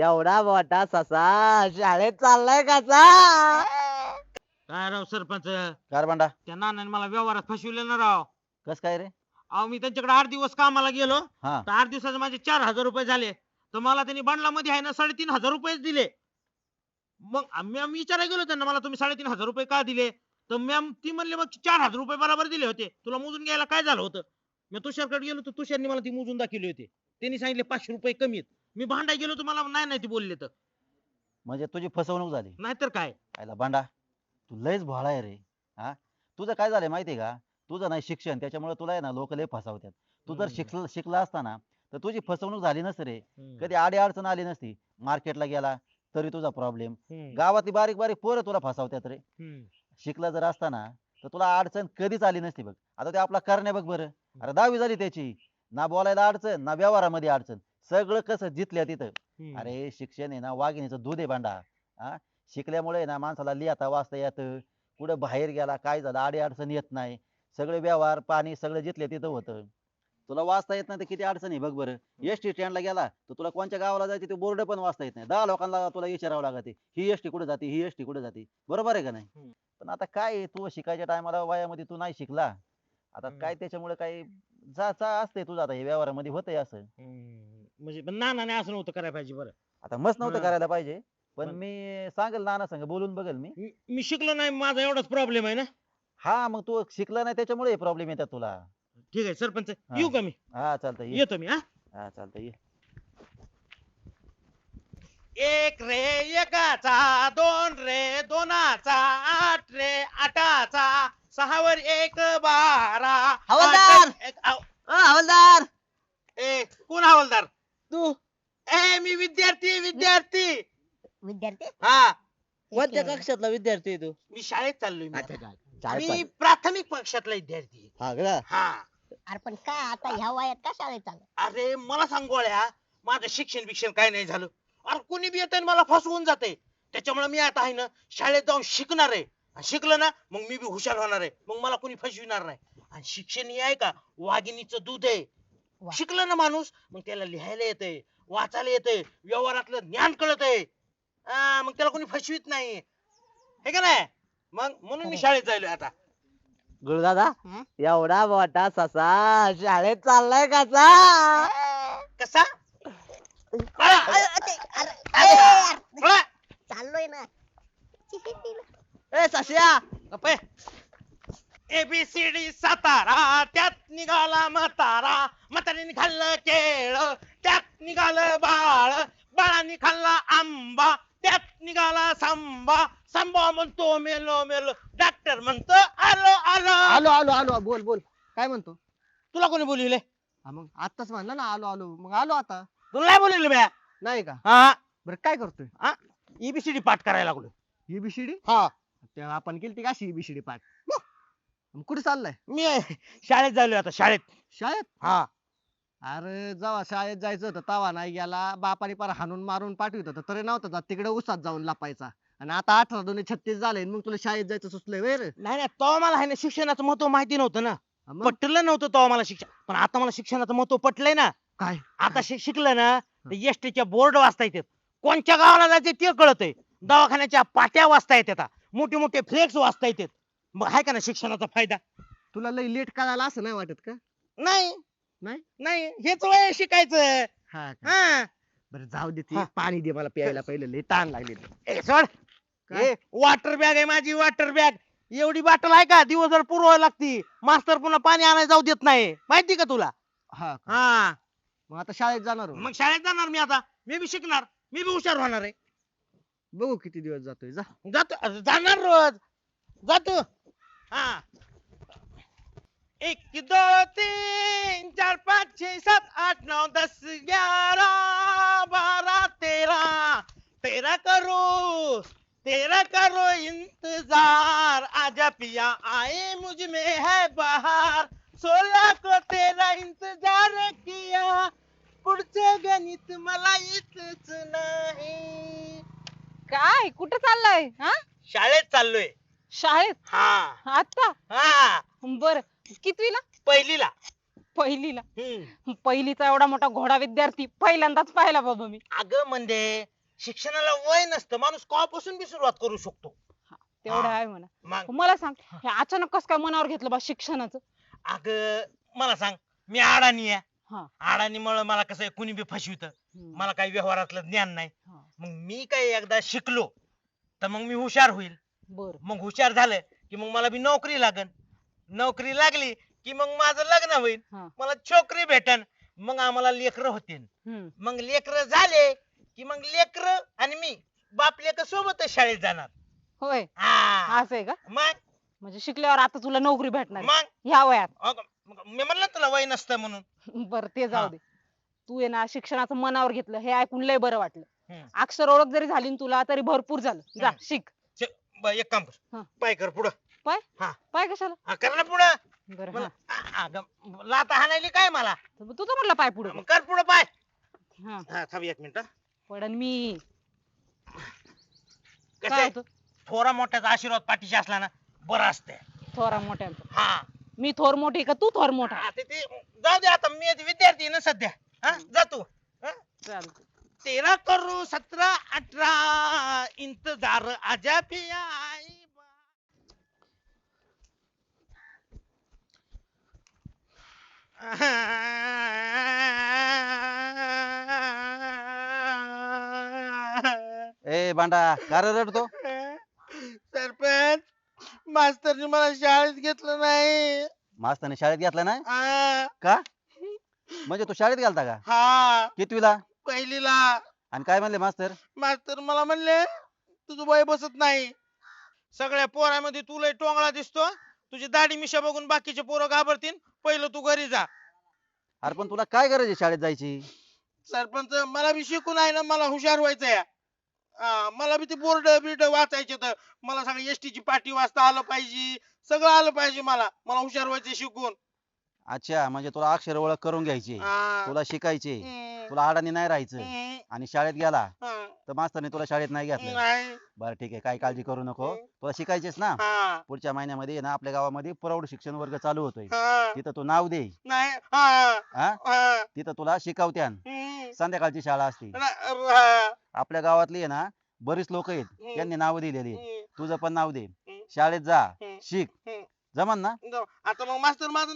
एवढा मोठा ससा शाळेत चाललाय कसा काय राव सरपंच? त्या नानाने मला व्यवहारात फसविले ना राव. कस काय रे? अहो मी त्यांच्याकडे आठ दिवस कामाला गेलो. हा. तर आठ दिवसाचे माझे चार हजार रुपये झाले. तर मला त्यांनी बंडला मध्ये आहे ना साडेतीन हजार रुपयेच दिले. मग आम्ही आम्ही विचारायला गेलो त्यांना मला तुम्ही साडेतीन हजार रुपये का दिले? तर मॅम ती म्हणले मग चार हजार रुपये बरोबर दिले होते. तुला मोजून घ्यायला काय झालं होतं? मी तुषारकडे गेलो तर तुषारने मला ती मोजून दाखवली होती. त्यांनी सांगितले पाचशे रुपये कमी आहेत. मी भांडाय गेलो तर मला नाही नाही ती बोलले तर. म्हणजे तुझी फसवणूक झाली. नाहीतर काय? आयला भांडा तू लयच भोळा आहे रे हा? तुझं काय झालंय माहितीये का? तुझं नाही शिक्षण त्याच्यामुळे तुला आहे ना लोक लय फसवतात तू जर हम्म. शिकल शिकला असताना तर तुझी फसवणूक झाली नसते रे. कधी आडी अडचण आली नसती मार्केटला गेला तरी तुझा प्रॉब्लेम. हम्म. गावातली बारीक बारीक पोरं तुला फसवतात रे. हम्म. शिकला जर असताना तर तुला अडचण कधीच आली नसती बघ. आता ते आपला करणे बघ बरं. अरे दहावी झाली त्याची. ना बोलायला अडचण ना व्यवहारामध्ये अडचण. सगळं कसं जिथल्या तिथं. हम्म. अरे शिक्षण आहे ना वाघिणीचं दूध आहे भांडा. हा शिकल्यामुळे ना माणसाला लिहिता वाचता येतं. कुठं बाहेर गेला काय झालं आडी अडचण येत नाही. सगळे व्यवहार पाणी सगळं जिथल्या तिथं होतं. तुला वाचता येत नाही तर किती अडचण आहे बघ बरं. एस टी स्टँडला गेला तर तुला कोणत्या गावाला जायचे ते बोर्ड पण वाचता येत नाही. दहा लोकांना तुला विचारावं लागते ही एस टी कुठे जाते ही एस टी कुठे जाते. बरोबर आहे का नाही. पण आता काय आहे, तू शिकायच्या टायमाला वयामध्ये तू नाही शिकला. आता हम्म. काय त्याच्यामुळे काय जा जा असते तुझं आता हे व्यवहारामध्ये होतंय असं. हम्म. म्हणजे पण नानाने असं नव्हतं करायला पाहिजे बरं. आता मस्त नव्हतं हा. करायला पाहिजे पण पण- मी सांगेल नाना संग बोलून बघेल मी. मी- मी शिकलो नाही माझा एवढाच प्रॉब्लेम आहे ना? हा मग तू शिकला नाही त्याच्यामुळे प्रॉब्लेम येतात तुला. ठीक आहे सरपंच येऊ का मी? हा चालतंय ये. येतो मी हा? हा चालतंय ये. एक रे एकाचा दोन रे दोनाचा आठ रे आठाचा सहावर एक बारा हवालदार! आठ एक- आव, हवालदार! ए कोण हवालदार? मी विद्यार्थी विद्यार्थी. विद्यार्थी? हा. कोणत्या कक्षातला विद्यार्थी आहे तू? मी शाळेत चाललोय मी. प्राथमिक पक्षातला विद्यार्थी आहे. हा का? हा. अरे पण काय आता ह्या वयात का शाळेत चालू अरे मला सांग गोळ्या माझं शिक्षण बिक्षण काय नाही झालं. अरे कोणी बी येतं मला फसवून जाते त्याच्यामुळे मी आता आहे ना शाळेत जाऊन शिकणार आहे. आणि शिकलं ना मग मी बी हुशार होणार आहे. मग मला कोणी फसविणार नाही. आणि शिक्षण हे आहे का वाघिणीचं दूध आहे. वा. शिकलं ना माणूस मग त्याला लिहायला येतंय वाचायला येतंय व्यवहारातलं ज्ञान कळत आहे मग त्याला कोणी फसवीत नाही. हे का नाही? मग म्हणून मी. शाळेत जायलोय आता. गुरुदादा हं? एवढा मोठा ससा शाळेत चाललाय कसा? कसा? अरे, यार, पळा. चाललोय ना. ए सस्या! एबीसीडी सातारा त्यात निघाला म्हातारा. म्हातारीने खाल्लं केळ त्यात निघालं बाळ बाळाने खाल्ला आंबा त्यात निघाला सांबा. सांबा म्हणतो मेलो मेलो. डॉक्टर म्हणतो आलो आलो. आलो आलो आलो. बोल बोल. काय म्हणतो? तुला कोणी बोलविले हा मग आताच म्हणलं ना आलो आलो. मग आलो आता. तुला नाही बोलविले म्या? नाही का? हा. बरं काय करतोय? एबीसीडी पाठ करायला लागलो एबीसीडी हा. तेव्हा आपण केली का एबीसीडी पाठ? मग कुठे चाललाय? मी शाळेत झालोय आता शाळेत. शाळेत? हा. अरे जेव्हा शाळेत जायचं होतं तवा नाही गेला. बापाने पार हाणून मारून पाठवित होतं. तरी नव्हतं जात. तिकडे उसात जाऊन लपायचा. आणि आता अठरा दोन्ही छत्तीस झाले मग तुला शाळेत जायचं सुचलंय वेळ नाही नाही. तेव्हा मला आहे ना शिक्षणाचं महत्त्व माहिती नव्हतं ना. मग? पटलं नव्हतं तेव्हा मला शिक्षण. पण आता मला शिक्षणाचं महत्त्व पटलंय ना. काय? आता शिकलं ना तर एसटीच्या बोर्ड वाचता येतात. कोणत्या गावाला जायचे ते कळतंय दवाखान्याच्या पाट्या वाचता येतात मोठे मोठे फ्लेक्स वाचता येतात. मग आहे का ना शिक्षणाचा फायदा? तुला लई लेट करायला असं नाही वाटत का? नाही. नाही? नाही हेच वय शिकायचं. हा का? हा. बरं जाऊ दे हा. ते पाणी दे मला प्यायला पहिले लई ताण लागले. ए, सोड. काय? वॉटर बॅग आहे माझी वॉटर बॅग एवढी बाटल आहे का? दिवसभर पुरवायला लागती. मास्तर पुन्हा पाणी आणायला जाऊ देत नाही. माहिती का तुला? हा का? हा. मग आता शाळेत जाणार हो. मग शाळेत जाणार मी आता. मी बी शिकणार. मी बी हुशार होणार आहे. बघू किती दिवस जातोय. जा. जातो जाणार रोज. जातो. हा. एक दो तीन चार पाच छह सात आठ नौ दस ग्यारह बारह तेरह। तेरह करो तेरह करो इंतजार। आजा पिया आए मुझ में है बहार। सोलह को तेरा इंतजार किया। पुढचं गणित मला येतच नाही। काय? कुठं चाललाय? हा? शाळेत चाललोय. शाळेत? हा. आता? हा. बर. कितवीला? पहिलीला. पहिलीला. हम्म. पहिलीचा एवढा मोठा घोडा विद्यार्थी पहिल्यांदाच पाहिला बाबा मी. अगं म्हणजे शिक्षणाला वय नसतं माणूस कवापासून बी सुरुवात करू शकतो. तेवढं हा. आहे म्हणा. मग? मला सांग हे. अचानक कस काय मनावर घेतलं बा शिक्षणाचं? अगं मला सांग मी अडाणी आहे. हा. अडाणीमुळे मला कसं आहे, कुणी बी फसवित. हम्म. मला काही व्यवहारातलं ज्ञान नाही. हा. मग मी काही एकदा शिकलो तर मग मी हुशार होईल. बर. मग हुशार झालं की मग मला बी नोकरी लागन. नोकरी लागली की मग माझं लग्न होईल हा. मला छोकरी भेटन मग आम्हाला लेकर होतील हम्म. मग लेकर झाले की मग लेकर आणि मी बाप लेकर सोबतच शाळेत जाणार होय हा. असं आहे का मग म्हणजे शिकल्यावर आता तुला नोकरी भेटणार आहे. मग ह्या वयात अगं, मग मी म्हणलं तुला वय नसतं म्हणून बर ते जाऊ हा. दे तू आहे ना शिक्षणाचं मनावर घेतलं हे ऐकून लय बरं वाटलं हम्म. अक्षर ओळख जरी झाली ना तुला तरी भरपूर झालं जा हम्म. शिक ब- एक काम हा. कर पाय कर पुढं पाय. हा. पाय कशाला? हा, कर ना पुढं. बरं हा. आ- अगं लाता हाणायली काय मला? तर तुझं म्हटलं पाय पुढे. मग कर पुढं पाय. हा. हा थांब एक मिनिट. पडन मी. कसं? काय होतं? थोरा मोठ्याचा आशीर्वाद पाठीशी असला ना बरं असते थोरा मोठ्यांचा. हा. मी थोर मोठी का तू थोर मोठा? ते ते जाऊ दे आता मी विद्यार्थी आहे ना सध्या. हा जा तू. हा? चालतं तेरा करू सतरा अठरा इंतजार आजा पिया आई बा. ए बांडा का रे रडतो? सरपंच मास्तरने मला शाळेत घेतलं नाही. मास्तरने शाळेत घेतला नाही? आ, का? म्हणजे तू शाळेत गेलता का? हा. कितवीला? पहिलीला. आणि काय म्हणले मास्तर? मास्तर मला म्हणले तुझं वय बसत नाही. सगळ्या पोरामध्ये तू लय टोंगळा दिसतो. तुझी दाढी मिशा बघून बाकीचे पोरं घाबरतील. पहिलं तू घरी जा. अरे पण तुला काय गरज आहे शाळेत जायची? सरपंच मला बी शिकून आहे ना मला हुशार व्हायचंय. हा, मला बी ते बोर्ड बिर्ड वाचायचे तर मला सगळं एसटी ची पाटी वाचता आलं पाहिजे. सगळं आलं पाहिजे मला. मला हुशार व्हायचंय शिकून. अच्छा म्हणजे तुला अक्षर ओळख करून घ्यायची. तुला शिकायचे. हम्म, तुला अडाणी नाही राहायचं. हम्म, आणि शाळेत गेला. हा, तर मास्तरने तुला शाळेत नाही घेतलं. नाही, बरं ठीक आहे. काही काळजी करू नको. तुला शिकायचेच ना? हा, पुढच्या महिन्यामध्ये आहे ना आपल्या गावामध्ये प्रौढ शिक्षण वर्ग चालू होतोय. हा, तिथं तू नाव दे. नाही. हा, हा हा, तिथं तुला शिकवत्यान. हम्म, संध्याकाळची शाळा असते. आपल्या गावातली आहे ना बरीच लोक आहेत. त्यांनी नाव दिलेली आहेत. हम्म, तुझं पण नाव दे. शाळेत जा. शिक. हम्म. जमन ना? जाऊ. आता मग मास्तर माझं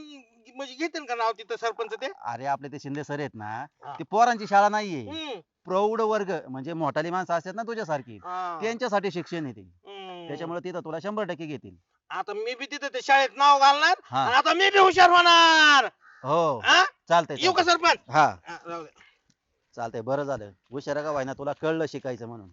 म्हणजे घेतील का नाव तिथं सरपंच ते? अरे आपले ते शिंदे सर आहेत ना हा. ती पोरांची शाळा नाहीये. हम्म, प्रौढ वर्ग म्हणजे मोठाली माणसं असतात ना तुझ्यासारखी हा, त्यांच्यासाठी शिक्षण येते हम्म. त्याच्यामुळे तिथं तुला शंभर टक्के घेतील. आता मी बी तिथं ते शाळेत नाव घालणार हा. आणि आता मी बी हुशार होणार. हो. हा? चालतंय येऊ का चालतंय. सरपंच? हा. हा, दे. चालतंय बरं झालं. हुशार का व्हायना? तुला कळलं शिकायचं म्हणून.